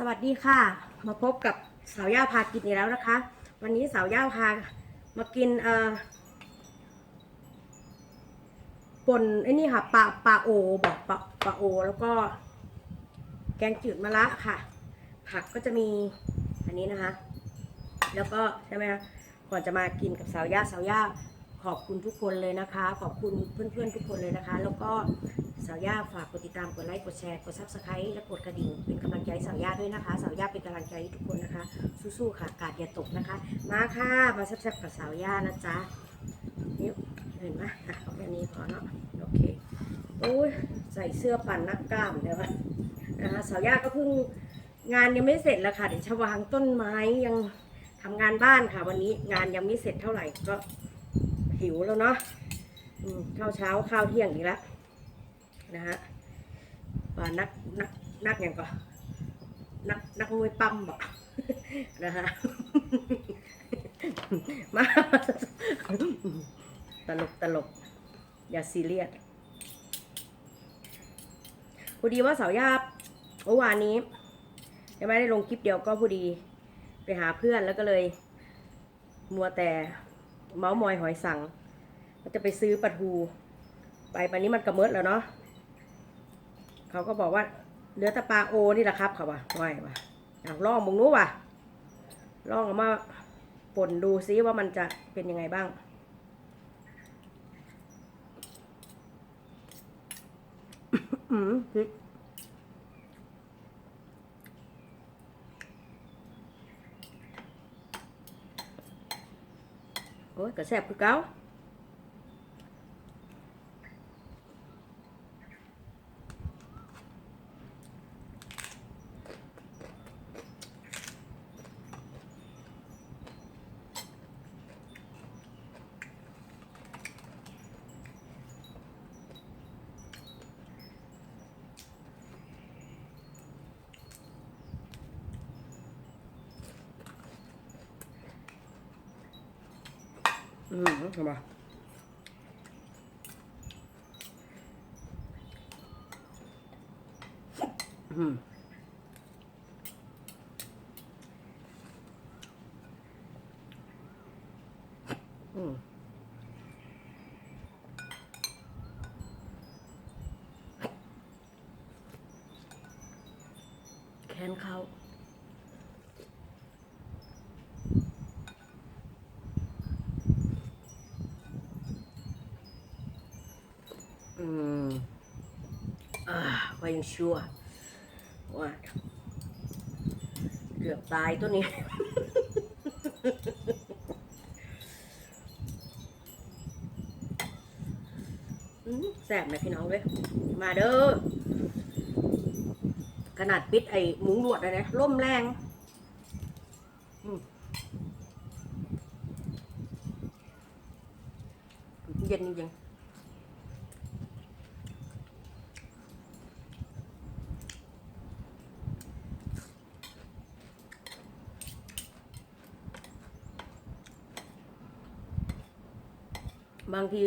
สวัสดีค่ะ มาพบกับสาวย่าพากินอีกแล้วนะคะ วันนี้สาวย่าพามากินเอ่อป่นไอ้นี่ค่ะปลาปลาโอบอกปลาปลาโอ แล้วก็ แกงจืดมะระค่ะ ผักก็จะมีอันนี้นะคะ แล้วก็ใช่ไหมคะก่อนจะมากินกับสาวย่าสาวย่า ขอบคุณทุกคนเลยนะคะ ขอบคุณเพื่อนๆทุกคนเลยนะคะ แล้วก็สาวย่าฝากกดติดตามกดไลค์กดแชร์กดซับสไครต์และกดกระดิ่งเป็นกำลังใจสาวย่าด้วยนะคะสาวย่าเป็นกำลังใจทุกคนนะคะ สู้ๆค่ะกาดอย่าตกนะคะ มาค่ะมาแซ่บๆกับสาวย่านะจ๊ะนี่เห็นไหมอะเอาแค่นี้พอเนาะโอเคโอ้ยใส่เสื้อปั่นนักกล้ามเดี๋ยวะนะคะสาวย่าก็เพิ่งงานยังไม่เสร็จเลยค่ะเดี๋ยวจะวางต้นไม้ยังทำงานบ้านค่ะ วันนี้งานยังไม่เสร็จเท่าไหร่ก็ หิวแล้วเนาะข้าวเช้าข้าวเที่ยงอีกแล้วนะฮะว่านักนักนักอย่างก็นักนักมวยปั้มบอกนะฮะมาตลกตลก อย่าซีเรียสพอดีว่าเสาร์ยาบเมื่อวานนี้ยังไม่ได้ลงคลิปเดียวก็พอดีไปหาเพื่อนแล้วก็เลย มัวแต่ เมาส์มอยหอยสังก็จะไปซื้อปลาทู ไปปันนี้มันกระเมิดแล้วเนาะเขาก็บอกว่าเหลือต่ปาโอนี่แหละครับเขาว่าไม่ว่ะอาลองมึงรู้ว่ะลองเอามาป่นดูซิว่ามันจะเป็นยังไงบ้างอืม พริกโอ้ อืมทำไมอืมอืมแคนเขา อืมอ่าว่ายังชั่วว่าเกือบตายตัวนี้ แสบนะพี่น้องเลยมาเด้อ ขนาดปิดไอ้มุงหลวดเลยนะล่มแรงเย็นจริง บางที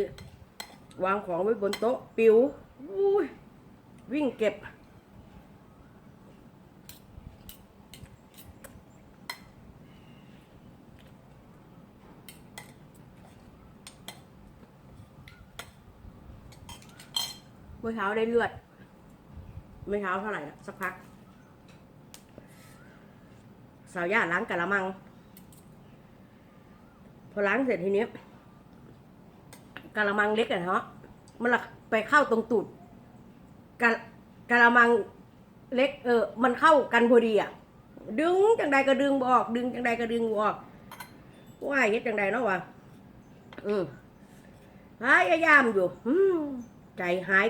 วางของไว้บนโต๊ะปิวอุ้ยวิ่งเก็บ เมื่อเช้าได้เลือด เมื่อเช้าเท่าไหร่ละสักพัก สาวย่าล้างกะละมัง พอล้างเสร็จทีนี้ กะละมังเล็กอะเนาะมันละไปเข้าตรงตูดกะกะละมังเล็กเออ มันเข้ากันพอดีอะดึงจังใดก็ดึงบอก ดึงจังใดก็ดึงบอกว่าเฮ็ดจังใดเนาะวะอืมหายยามอยู่อืมใจหาย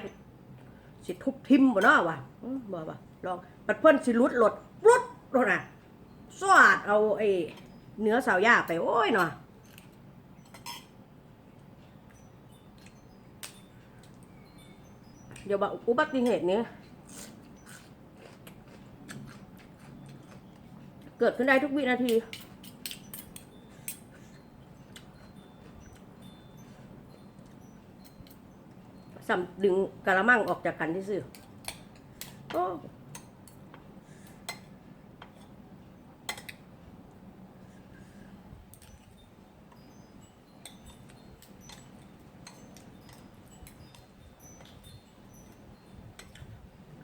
สิทุบทิมบ่เนาะวะอืมบ่บ่ลองปัดเพิ่นสิรุดหลดรุดรถน่ะสวาดเอาไอ้เนื้อสาวย่าไปโอ้ยเนาะ เดี๋ยวบอกอุบัติเหตุนี้เกิดขึ้นได้ทุกวินาทีสัมดึงกระมังออกจากกันที่ซื่อ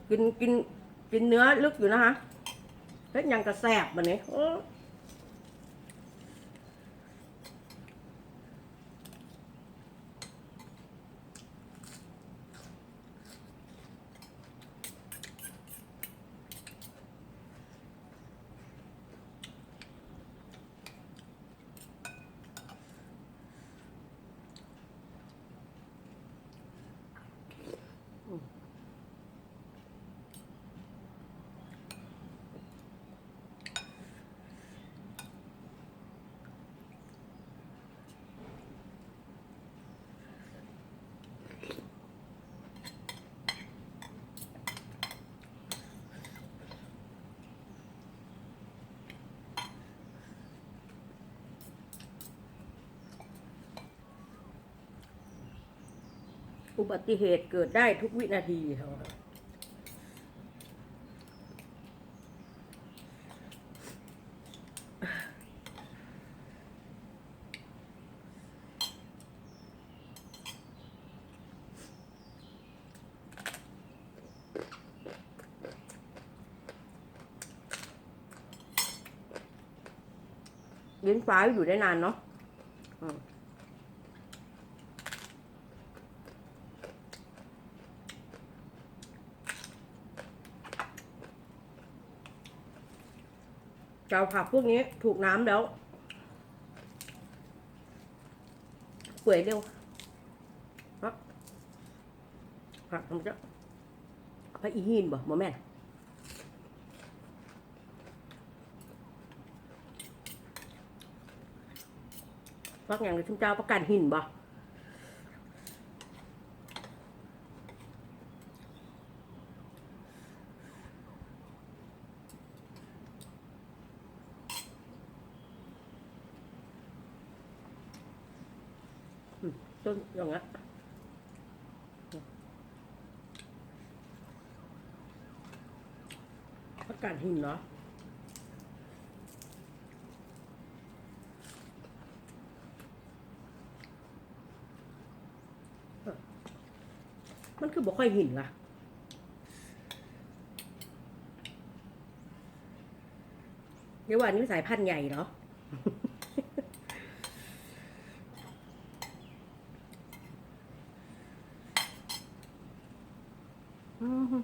กินกินกินเนื้อลึกอยู่นะคะเฮ็ดหยังกระแสบมันนี้ อุบัติเหตุเกิดได้ทุกวินาทีค่ะลิ้นฟ้าอยู่ได้นานเนาะอืม เจ้าผักพวกนี้ถูกน้ำแล้ว เปื่อยเร็วเนาะผักมันจะไปอีหินบ่บ่แม่นพักอย่างที่เจ้าประกันหินบ่ ต้นอย่างเงี้ยประกันหินเนาะมันคือบ่ค่อยหินล่ะเดี๋ยวว่านี้สายพันธุ์ใหญ่เนาะ อืม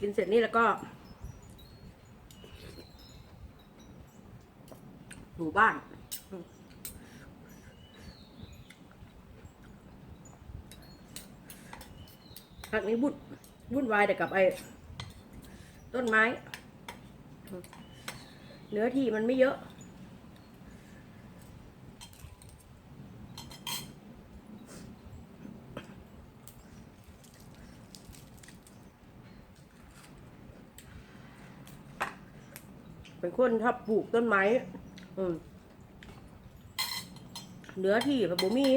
กินเสร็จนี่แล้วก็หมู่บ้านพักนี้วุ่นวุ่นวายแต่กับไอ้ต้นไม้ เนื้อที่มันไม่เยอะ คนชอบปลูกต้นไม้อืมเนื้อที่แบบบ่มี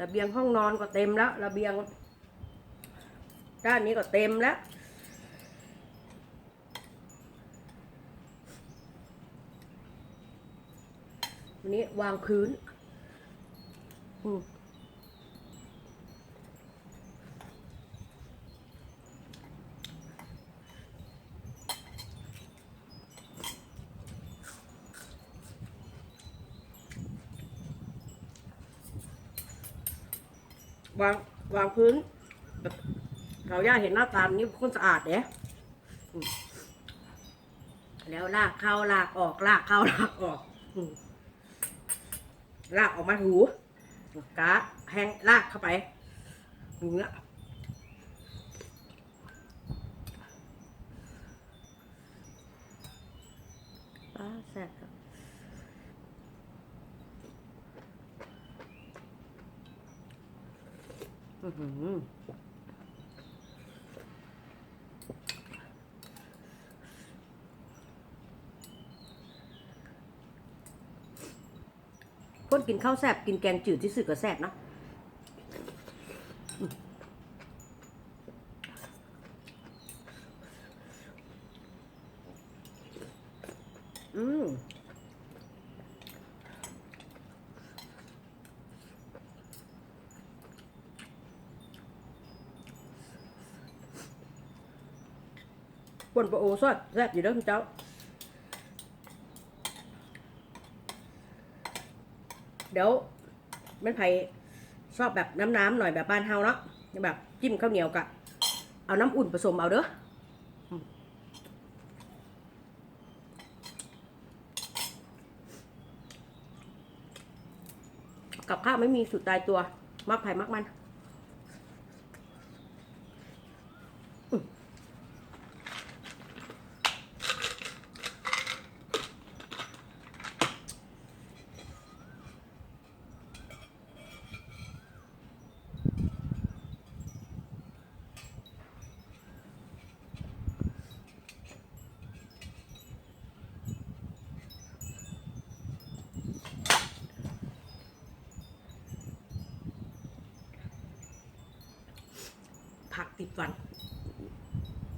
ระเบียงห้องนอนก็เต็มแล้วระเบียง ด้านนี้ก็เต็มแล้ววันนี้วางพื้น อืม วางวางพื้นแบบเขาย่าเห็นหน้าตามนี้คนสะอาดเนี่ยแล้วลากเข้าลากออกลากเข้าลากออกลากออกมาถูกะแห้งลากเข้าไปอย่างเงี้ยป้าแซ่บ คนกินข้าวแซบกินแกงจืดที่สื่อก็แซบเนาะ อืม บนปลาโอซอดแซ่บอยู่เด้อคุณเจ้าเดี๋ยวแม่นไผ่ชอบแบบน้ำๆหน่อยแบบบ้านเฮาเนาะแบบจิ้มข้าวเหนียวกะเอาน้ำอุ่นผสมเอาเด้อกับข้าวไม่มีสุดตายตัว มักไผ่มักมัน ติดฟัน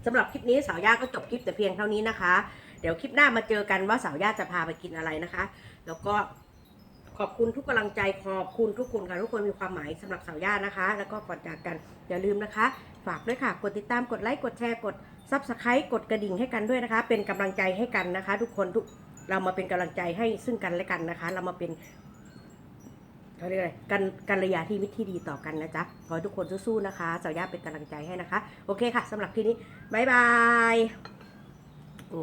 สำหรับคลิปนี้สาวย่าก็จบคลิปแต่เพียงเท่านี้นะคะ เดี๋ยวคลิปหน้ามาเจอกันว่าสาวย่าจะพาไปกินอะไรนะคะ แล้วก็ขอบคุณทุกกำลังใจขอบคุณทุกคนค่ะทุกคนมีความหมายสำหรับสาวย่านะคะ แล้วก็ก่อนจากกันอย่าลืมนะคะ ฝากด้วยค่ะ กดติดตามกดไลค์กดแชร์กดซับสไครต์กดกระดิ่งให้กันด้วยนะคะ เป็นกำลังใจให้กันนะคะ ทุกคนทุกเรามาเป็นกำลังใจให้ซึ่งกันและกันนะคะ เรามาเป็น เขาเรียกอะไรกันกัลยะที่มิตรที่ดีต่อกันนะจ๊ะ ขอให้ทุกคนสู้ๆนะคะสาวย่าเป็นกำลังใจให้นะคะ โอเคค่ะสำหรับคลิปนี้บายบายโอ้